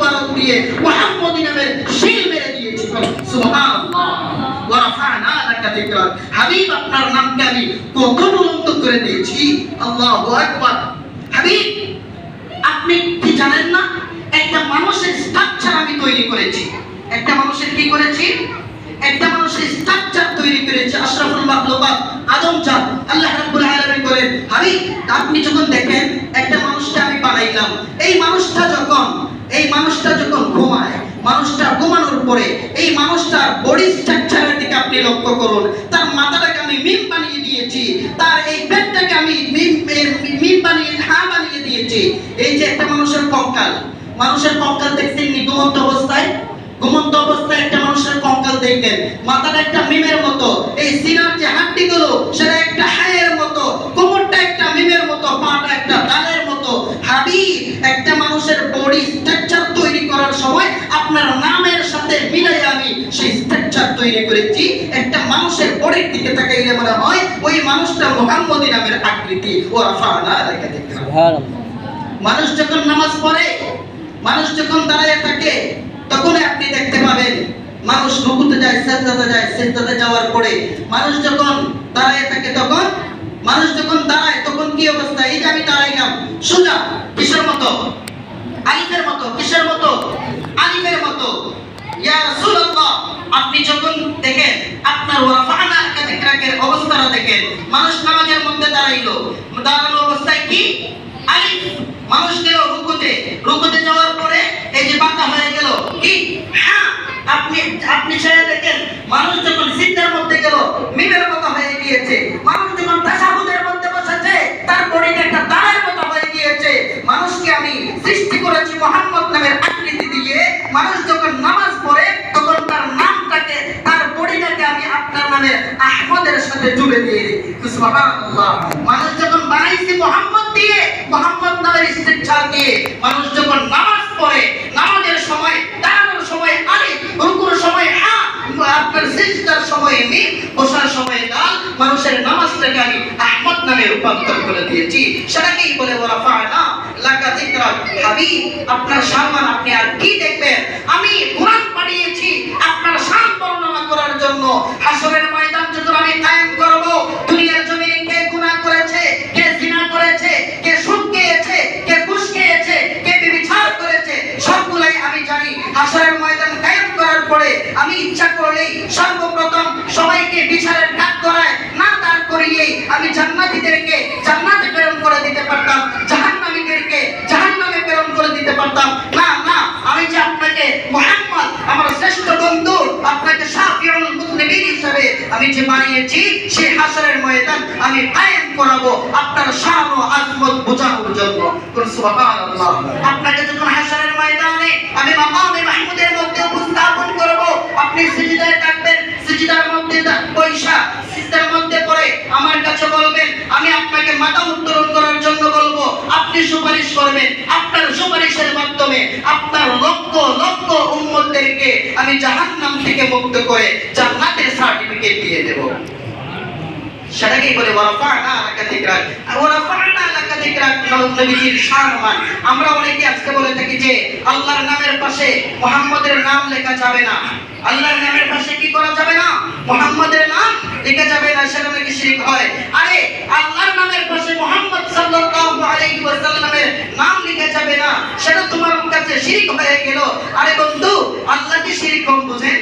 মুবারক দিয়ে মুহাম্মদী নামের শিল মেরে আপনি তৈরি করেছি। একটা মানুষের কি করেছি? একটা মানুষের স্ট্রাকচার তৈরি করেছে। আশরাফুল আদম আল্লাহ রাব্বুল আলামিন হাবিব, আপনি যখন দেখেন, একটা মানুষকে আমি বানাইলাম। এই মানুষটা যখন এই মানুষটা যখন ঘুমায়, মানুষটা ঘুমানোর পরে এই মানুষটার বডি স্ট্রাকচারের দিকে আপনি লক্ষ্য করুন। তার মাথাটাকে আমি মিম বানিয়ে দিয়েছি, তার এই পেটটাকে আমি মিম বানিয়ে, হা বানিয়ে দিয়েছি। এই যে একটা মানুষের কঙ্কাল মানুষের কঙ্কাল দেখছেন নি? ঘুমন্ত অবস্থায়? ঘুমন্ত অবস্থায় একটা মানুষের কঙ্কাল দেখবেন মাথাটা একটা মিমের মতো, এই সিনার যে হাড্ডিগুলো, সেটা একটা হায়ের মতো কোমরটা একটা মিমের মতো পাটা একটা তালের মতো হাবি একটা মানুষের বডি স্ট্রাকচার তৈরি করার সময় আপনার নামের সাথে মিলাই আমি সেই স্ট্রাকচার তৈরি করেছি একটা মানুষের তাকাইলে মনে হয় ওই মানুষটা মোহাম্মদী নামের আকৃতি। ও রাফানা রেখে দেখতে মানুষ যখন নামাজ পড়ে মানুষ যখন দাঁড়ায় থাকে তখন আপনি দেখতে পাবেন মানুষ রুকুতে যায় সেজদাতে যায় সেজদাতে যাওয়ার পরে মানুষ যখন দাঁড়ায় থাকে তখন মানুষ যখন দাঁড়ায় তখন কি অবস্থা? এই যে আমি দাঁড়াইলাম সোজা কিসের মতো? আলিফের মতো কিসের মতো? আলিফের মতো। ইয়া রাসূলুল্লাহ আপনি যখন দেখেন আপনার ওয়াফানা কাদিকরাকের অবস্থাটা দেখেন মানুষ নামাজের মধ্যে দাঁড়াইলো। দাঁড়ানো অবস্থায় কি? আলিফ মানুষ গেল রুকুতে। রুকুতে যাওয়ার পরে এই যে বাঁকা হয়ে গেল। কি? হ্যাঁ আপনি আপনি ছেড়ে দেখেন। মানুষ যখন সিদ্ধার মধ্যে গেল মিমের মতো হয়ে গিয়েছে মানুষ যখন তাসাহুদের মধ্যে বসেছে তার বডিটা একটা দাঁড়ের মতো হয়ে গিয়েছে মানুষকে আমি সৃষ্টি করেছি মোহাম্মদ নামের আকৃতি দিয়ে মানুষ যখন নামাজ পড়ে তখন তার নামটাকে তার বডিটাকে আমি আপনার নামে আহমদের সাথে জুড়ে দিয়ে মানুষ যখন বানাইছি মোহাম্মদ দিয়ে, মোহাম্মদ নামের স্ট্রাকচার দিয়ে মানুষ যখন নামাজ পড়ে, নামাজের সময় দাঁড়ানোর সময় আলী, রুকুর সময় হা, আপনার সিজদার সময় মি বসার সময় দাল মানুষের নামাজটাকে আমি আহমদ নামে রূপান্তর করে দিয়েছি। সেটাকেই বলে ওরা ফায়না লাকা যিকরা হাবিব। আপনার সম্মান আপনি আর কি দেখবেন? আমি কোরআন পাঠিয়েছি আপনার শান বর্ণনা করার জন্য হাসরের ময়দান যখন আমি কায়েম করব দুনিয়ার জমিনে কে গুনাহ করেছে কে জিনা করেছে কে সুদ খেয়েছে কে ঘুষ খেয়েছে কে ব্যভিচার করেছে সবগুলাই আমি জানি হাসরের ময়দান কায়েম করার পরে আমি ইচ্ছা করলেই সর্বপ্রথম সবাইকে বিচারের কাজ করায় না দাঁড় করিয়ে আমি জান্নাতীদেরকে জান্নাতে প্রেরণ করে দিতে পারতাম, জাহান্নামীদেরকে জাহান্নামে প্রেরণ করে দিতে পারতাম। না না, আমি যে আপনাকে মুহাম্মদ, আমার শ্রেষ্ঠ বন্ধু, আপনাকে শাফিউল মুসলিমিন হিসেবে আমি যে বানিয়েছি, সেই হাসরের ময়দান আমি কায়েম করাবো আপনার শান ও আজমত বোঝানোর জন্য। কোন সুবহানাল্লাহ। আপনাকে আমি মাকামে মাহমুদের মধ্যে উপস্থাপন করব। আপনি সিজদায় থাকবেন, সিজদার মধ্যে বৈশা সিজদার মধ্যে পড়ে আমার কাছে বলবেন, আমি আপনাকে মাথা উত্তোলন করার জন্য বলব, আপনি সুপারিশ করবেন। আপনার সুপারিশের মাধ্যমে আপনার লক্ষ লক্ষ উম্মতদেরকে আমি জাহান্নাম থেকে মুক্ত করে জান্নাতের সার্টিফিকেট দিয়ে দেব। সেটাকেই বলে ওরা ওয়ারাফানা লাকা যিকরাক ওয়ারাফানা লাকা সম্মান আমরা অনেকে আজকে বলে থাকি যে, আল্লাহর নামের পাশে মুহাম্মদের নাম লেখা যাবে না। আল্লাহর নামের পাশে কি করা যাবে না? মুহাম্মদের নাম লেখা যাবে না, সেটা নাকি শিরক হয়। আরে, আল্লাহর নামের পাশে মুহাম্মদ সাল্লাল্লাহু আলাইহি ওয়াসাল্লামের নাম লেখা যাবে না, সেটা তোমার কাছে শিরক হয়ে গেল। আরে বন্ধু আল্লাহকে শিরক কম বুঝেন?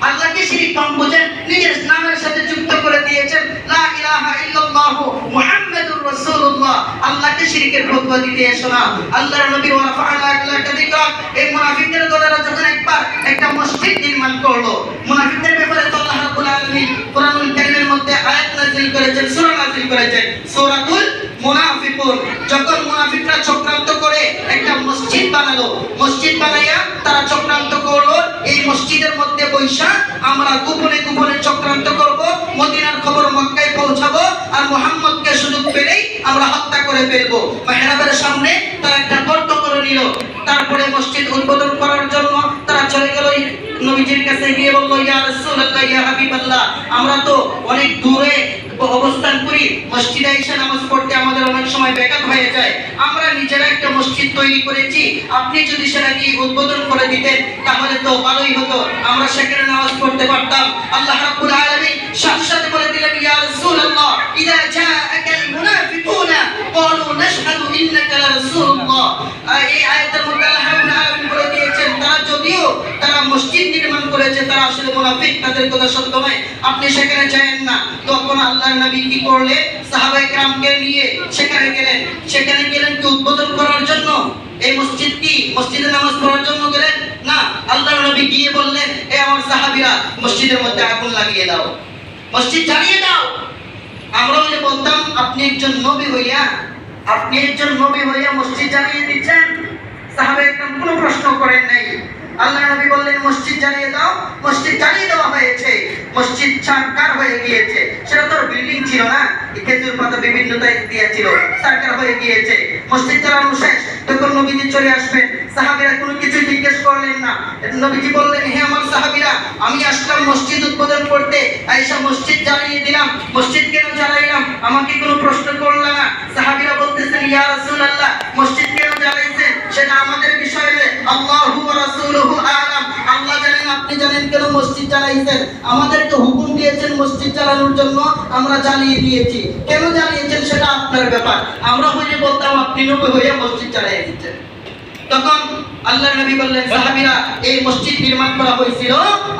আল্লাহকে শিরিক কম বুঝেন? নিজের নামের সাথে যুক্ত করে দিয়েছেন, লা ইলাহা ইল্লাল্লাহু মুহাম্মাদুর রাসূলুল্লাহ আল্লাহকে শিরিকের ফতোয়া দিতে এসো না। আল্লাহর নবী ওয়া রাফা'না লাকা যিকরাক এই মুনাফিকদের দলেরা যখন একবার একটা মসজিদ নির্মাণ করল, মুনাফিকদের ব্যাপারে তো আল্লাহ রাব্বুল আলামিন কোরআনুল কারীমের মধ্যে আয়াত নাযিল করেছেন, সূরা নাযিল করেছেন। সূরাতুল মুনাফিকুন। যখন মুনাফিকরা চক্রান্ত করে একটা মসজিদ বানালো, মসজিদ বানাইয়া তারা চক্রান্ত করল, এই মসজিদের মধ্যে বৈশা আমরা গোপনে গোপনে চক্রান্ত করব। করে ফেলব। মেহরাবের সামনে তারা একটা গর্ত করে নিল। তারপরে মসজিদ উদ্বোধন করার জন্য তারা চলে গেল নবীজির কাছে গিয়ে বলল, ইয়া রাসূলুল্লাহ, ইয়া হাবিবাল্লাহ, আমরা তো অনেক দূরে অবস্থান করি। মসজিদে এসে নামাজ পড়তে আমাদের অনেক সময় ব্যাঘাত হয়ে যায়। আমরা নিজেরা একটা মসজিদ তৈরি করেছি। আপনি যদি সেটা দিয়ে উদ্বোধন করে দিতেন, তাহলে তো ভালোই হতো। আমরা সেখানে নামাজ পড়তে পারতাম। আল্লাহ রাব্বুল আলামিন সাথে সাথে বলে দিলেন ইয়া রাসূলুল্লাহ ইদা জাআকাল মুনাফিকুনা ক্বালু নাশহাদু ইন্নাকা রাসূলুল্লাহ। এই আয়াতের মধ্যে আল্লাহ বলে দিয়েছেন তারা যদিও তারা মসজিদ নির্মাণ করেছে, তারা আসলে মুনাফিক, তাদের কথা সত্য নয়। আপনি সেখানে যায়েন না। তখন আল্লাহর নবী কি করলেন সাহাবায়ে কেরামকে নিয়ে সেখানে গেলেন। সেখানে গেলেন কি উদ্বোধন করার জন্য? এই মসজিদ কি? মসজিদে নামাজ পড়ার জন্য গেলেন? না। আল্লাহর নবী গিয়ে বললেন, এ আমার সাহাবীরা, মসজিদের মধ্যে আগুন লাগিয়ে দাও। মসজিদ জ্বালিয়ে দাও। আমরা বলতাম, আপনি একজন নবী হইয়া আপনি একজন নবী হইয়া মসজিদ জানিয়ে দিচ্ছেন সাহাবে একদম কোনো প্রশ্ন করেন নাই। আল্লাহ নবী বললেন, মসজিদ জ্বালিয়ে দাও, মসজিদ জানিয়ে দেওয়া হয়েছে, মসজিদ সরকার হয়ে গিয়েছে? সেটা তোর বিল্ডিং ছিল না খেজুর পাতা বিভিন্ন দিয়েছিল সরকার হয়ে গিয়েছে? মসজিদ চালানো শেষ, তখন নবীজি চলে আসবেন। সাহাবীরা কোনো কিছু জিজ্ঞেস করলেন না। নবীজি বললেন, হে আমার সাহাবীরা, আমি আসলাম মসজিদ উদ্বোধন করতে। আয়েশা, মসজিদ জ্বালিয়ে দিলাম। মসজিদ কেন জ্বালাইলাম? আমাকে কোনো প্রশ্ন করলা না। সাহাবীরা বলতেছেন, ইয়া রাসূলুল্লাহ, মসজিদ কেন জ্বালাইছেন? সেটা আমাদের বিষয় নয়। আল্লাহু ওয়া রাসূলুহু আলাম। আল্লাহ জানেন, আপনি জানেন কেন মসজিদ জ্বালাইছেন? আমাদেরকে হুকুম দিয়েছেন মসজিদ জ্বালানোর জন্য, আমরা জ্বালিয়ে দিয়েছি। কেন জ্বালিয়েছেন সেটা আপনার ব্যাপার। আমরা হইলে বলতাম, আপনি নবী হইয়া মসজিদ জ্বালিয়ে দিচ্ছেন তখন আল্লাহ নবী বললেন, সাহাবীরা, এই মসজিদ নির্মাণ করা হয়েছিল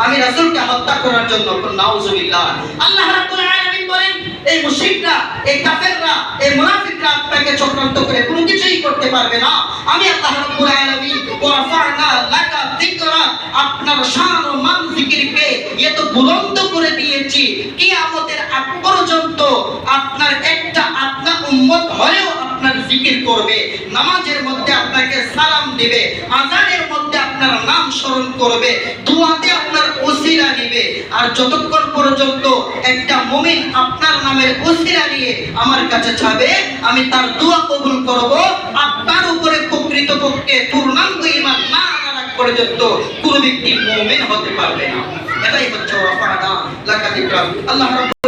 আমি রাসূলকে হত্যা করার জন্য। নাউজুবিল্লাহ। আল্লাহ রাব্বুল আলামিন বলেন, এই মুশরিকরা, এই কাফেররা, এই মুনাফিকরা আপনাকে চক্রান্ত করে কোনো কিছুই করতে পারবে না। আমি আল্লাহ রাব্বুল আলামিন, ওয়ারফা'না লাকা যিকরা। আপনার শান ও মান জিকিরকে এত বুলন্দ করে দিয়েছি, কিয়ামতের আগ পর্যন্ত আপনার একটা আপনার উম্মত হলেও আপনার জিকির করবে, নামাজের মধ্যে আপনাকে সালাম দিবে, আজানের মধ্যে আপনার নাম স্মরণ করবে, দুয়াতে আপনার ওসিলা নিবে আর যতক্ষণ পর্যন্ত একটা মুমিন আপনার নামের ওসিলা নিয়ে আমার কাছে যাবে, আমি তার দোয়া কবুল করব আপনার উপরে প্রকৃত পক্ষে পূর্ণাঙ্গ ঈমান না আনার পর্যন্ত কোনো ব্যক্তি মুমিন হতে পারবে না। এটাই হচ্ছে আল্লাহ